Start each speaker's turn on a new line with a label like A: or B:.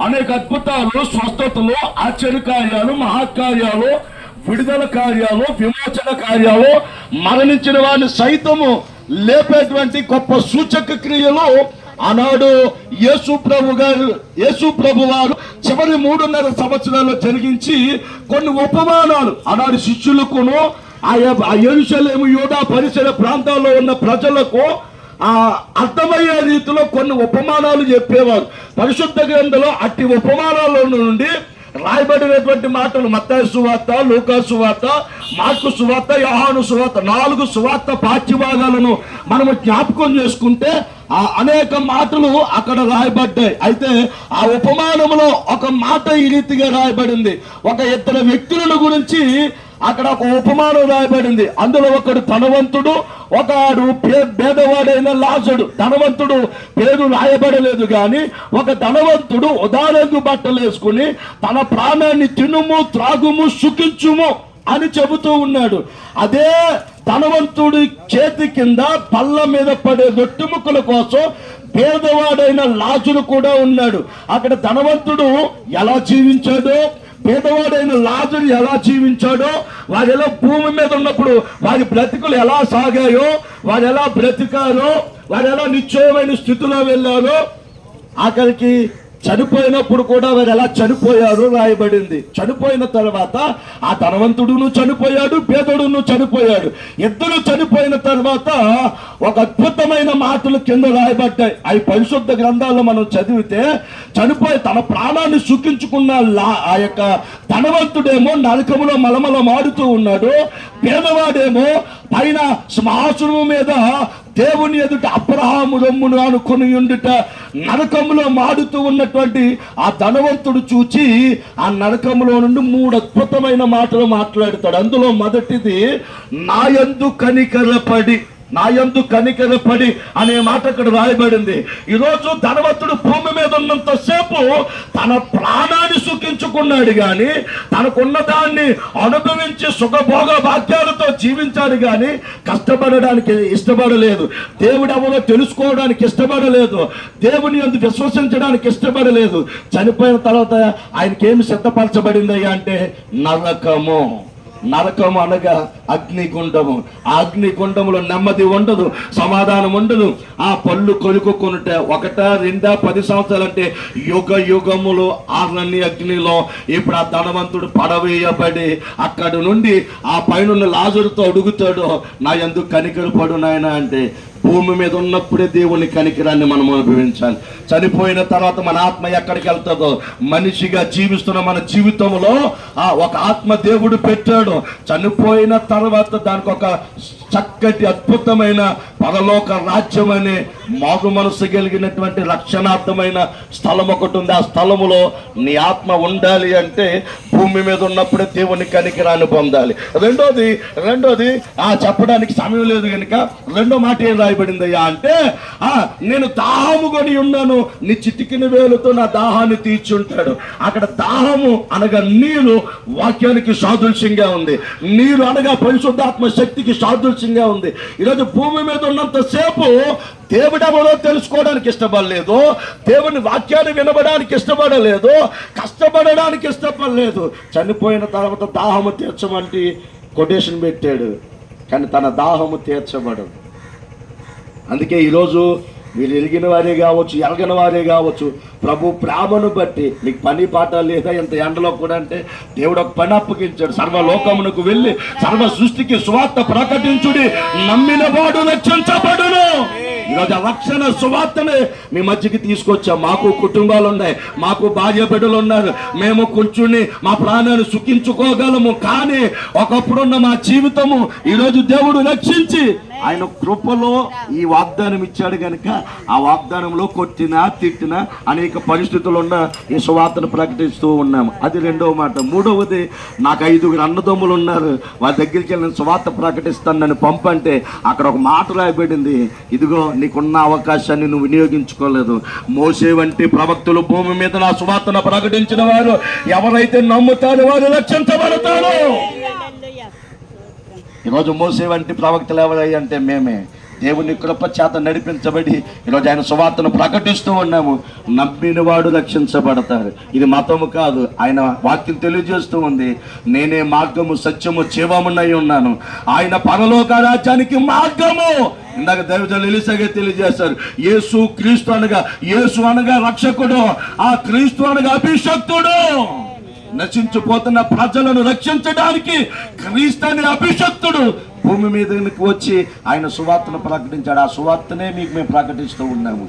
A: అనేక అద్భుతాలు స్వస్థతలు ఆశ్చర్య కార్యాలు మహాకార్యాలు విడుదల కార్యాలు విమోచన కార్యాలు మరణించిన వారిని సైతము లేపేటువంటి గొప్ప సూచక క్రియలు ఆనాడు యేసు ప్రభు గారు యేసు ప్రభు వారు చివరి మూడున్నర సంవత్సరాల్లో జరిగించి కొన్ని ఉపమానాలు ఆనాడు శిష్యులకును ఆయా ఆ యోధా పరిసర ప్రాంతాల్లో ఉన్న ప్రజలకు ఆ అర్థమయ్యే రీతిలో కొన్ని ఉపమానాలు చెప్పేవారు. పరిశుద్ధ గ్రంథంలో అట్టి ఉపమానాల నుండి రాయబడినటువంటి మాటలు మత్తాయి సువార్త లూకా సువార్త మార్కు సువార్త యోహాను సువార్త నాలుగు సువార్త పాఠ్యభాగాలను మనము జ్ఞాపకం చేసుకుంటే ఆ అనేక మాటలు అక్కడ రాయబడ్డాయి. అయితే ఆ ఉపమానంలో ఒక మాట ఈ రీతిగా రాయబడింది. ఒక ఇద్దరు వ్యక్తులను గురించి అక్కడ ఒక ఉపమానం రాయబడింది. అందులో ఒకడు ధనవంతుడు ఒకడు పే- పేదవాడైన లాజుడు ధనవంతుడు పేరు రాయబడలేదు కానీ ఒక ధనవంతుడు ఉదారంగు బట్టలు వేసుకుని తన ప్రాణాన్ని తినుము త్రాగుము సుఖించుము అని చెబుతూ ఉన్నాడు. అదే ధనవంతుడి చేతి కింద పళ్ళ మీద పడే రొట్టెముక్కల కోసం పేదవాడైన లాజుడు కూడా ఉన్నాడు. అక్కడ ధనవంతుడు ఎలా జీవించాడో పేదవాడైన లాజరు ఎలా జీవించాడో వారు ఎలా భూమి మీద ఉన్నప్పుడు వారి బ్రతుకులు ఎలా సాగాయో వారు ఎలా బ్రతికారో వారు ఎలా నిశ్చయమైన స్థితిలో వెళ్ళారో ఆఖరికి చనిపోయినప్పుడు కూడా వారు ఎలా చనిపోయారు రాయబడింది. చనిపోయిన తర్వాత ఆ ధనవంతుడును చనిపోయాడు పేదడును చనిపోయాడు. ఇద్దరు చనిపోయిన తర్వాత ఒక అద్భుతమైన మాటలు కింద రాయబడ్డాయి. అవి పరిశుద్ధ గ్రంథాల్లో మనం చదివితే చనిపోయి తన ప్రాణాన్ని సుఖించుకున్న ఆ యొక్క ధనవంతుడేమో నరకములో మలమల మాడుతూ ఉన్నాడు. పేదవాడేమో పైన సింహాసనము మీద దేవుని ఎదుట అబ్రహాము రొమ్మును అనుకుని ఉండుట నరకములో మాడుతూ ఉన్నటువంటి ఆ ధనవంతుడు చూచి ఆ నరకములో నుండి మూడు అద్భుతమైన మాటలు మాట్లాడతాడు. అందులో మొదటిది నాయందు కనికరపడి నాయందు కనికరపడి అనే మాట అక్కడ రాయబడింది. ఈరోజు ధనవంతుడు భూమి మీద ఉన్నంత సేపు తన ప్రాణాన్ని సుఖించుకున్నాడు గాని తనకున్న దాన్ని అనుభవించి సుఖభోగ భాగ్యాలతో జీవించాడు గాని కష్టపడడానికి ఇష్టపడలేదు. దేవుడు ఎవరో తెలుసుకోవడానికి ఇష్టపడలేదు. దేవుని అందు విశ్వసించడానికి ఇష్టపడలేదు. చనిపోయిన తర్వాత ఆయనకి ఏమి సిద్ధపరచబడిందయ్యా అంటే నరకము. నరకము అనగా అగ్నిగుండము. ఆ అగ్నిగుండములో నెమ్మది ఉండదు సమాధానం ఉండదు. ఆ పళ్ళు కొనుక్కొనుట ఒకట రెండా పది సంవత్సరాలు అంటే యుగ యుగములు ఆర్లని అగ్నిలో ఇప్పుడు ఆ ధనవంతుడు పడవేయబడి అక్కడి నుండి ఆ పైన లాజరుతో అడుగుతాడు నా ఎందుకు కనికరపడు నాయన అంటే భూమి మీద ఉన్నప్పుడే దేవుని కనికిరాన్ని మనం అనుభవించాలి. చనిపోయిన తర్వాత మన ఆత్మ ఎక్కడికి వెళ్తుందో? మనిషిగా జీవిస్తున్న మన జీవితంలో ఆ ఒక ఆత్మ దేవుడు పెట్టాడు. చనిపోయిన తర్వాత దానికి ఒక చక్కటి అద్భుతమైన పరలోక రాజ్యం అనే మారు మనసు కలిగినటువంటి రక్షణార్థమైన స్థలం ఒకటి ఉంది. ఆ స్థలములో నీ ఆత్మ ఉండాలి అంటే భూమి మీద ఉన్నప్పుడే దేవుని కనికరాన్ని పొందాలి. రెండోది రెండోది ఆ చెప్పడానికి సమయం లేదు కనుక రెండో మాట ఏం రాయబడిందయ్యా అంటే ఆ నేను దాహము కొని ఉన్నాను నీ చిటికిన వేలుతో నా దాహాన్ని తీర్చుంటాడు. అక్కడ దాహము అనగా నీరు వాక్యానికి సాదృశ్యంగా ఉంది. నీరు అనగా పరిశుద్ధాత్మ శక్తికి సాదృశ్యంగా ఉంది. ఈరోజు భూమి మీద ఉన్నంత దేవుడు ఎవరో తెలుసుకోవడానికి ఇష్టపడలేదు. దేవుని వాక్యాన్ని వినబడానికి ఇష్టపడలేదు. కష్టపడడానికి ఇష్టపడలేదు. చనిపోయిన తర్వాత దాహము తీర్చమంటే కొటేషన్ పెట్టాడు. కానీ తన దాహము తీర్చబడదు. అందుకే ఈరోజు మీరు ఎరిగిన వారే కావచ్చు ఎరగని వారే కావచ్చు ప్రభు ప్రేమను బట్టి మీకు పని పాట లేదా ఇంత ఎండలో కూడా అంటే దేవుడు ఒక పని అప్పగించాడు. సర్వలోకమునకు వెళ్ళి సర్వ సృష్టికి సువార్త ప్రకటించుడి నమ్మిన వాడు రక్షించబడును. ఈరోజు ఆ రక్షణ సువార్తనే మీ మధ్యకి తీసుకొచ్చాం. మాకు కుటుంబాలు ఉన్నాయి మాకు భార్య బిడ్డలు ఉన్నారు మేము కూర్చుని మా ప్రాణాన్ని సుఖించుకోగలము. కానీ ఒకప్పుడున్న మా జీవితము ఈరోజు దేవుడు రక్షించి ఆయన కృపలో ఈ వాగ్దానం ఇచ్చాడు కనుక ఆ వాగ్దానంలో కొట్టినా తిట్టినా అనేక పరిస్థితులు ఉన్న ఈ సువార్తను ప్రకటిస్తూ ఉన్నాము అది రెండవ మాట. మూడవది నాకు ఐదుగురు అన్నదమ్ములు ఉన్నారు వాళ్ళ దగ్గరికి వెళ్ళి నేను సువార్త ప్రకటిస్తాను నన్ను పంపంటే అక్కడ ఒక మాట రాయబడింది. ఇదిగో నీకున్న అవకాశాన్ని నువ్వు వినియోగించుకోలేదు. మోసే వంటి ప్రవక్తులు భూమి మీద నా సువార్తను ప్రకటించిన వారు ఎవరైతే నమ్ముతారో వారు రక్షించబడతారు. ఈరోజు మోసే వంటి ప్రవక్తలు ఎవరై అంటే మేమే. దేవుని కృప చేత నడిపించబడి ఈరోజు ఆయన సువార్తను ప్రకటిస్తూ ఉన్నాము. నమ్మిన వాడు రక్షించబడతారు ఇది మతము కాదు ఆయన వాక్యం తెలియజేస్తూ ఉంది. నేనే మార్గము సత్యము జీవమునై ఉన్నాను. ఆయన పరలోక రాజ్యానికి మార్గము. ఇందాక దైవజనులు ఎలిసాగే తెలియజేశారు యేసు క్రీస్తు అనగా యేసు అనగా రక్షకుడు ఆ క్రీస్తు అనగా అభిషక్తుడు. నశించిపోతున్న ప్రజలను రక్షించడానికి క్రీస్తు అనే అభిషక్తుడు. భూమి మీదకి వచ్చి ఆయన సువార్తను ప్రకటించాడు. ఆ సువార్తనే మీకు మేము ప్రకటిస్తూ ఉన్నాము.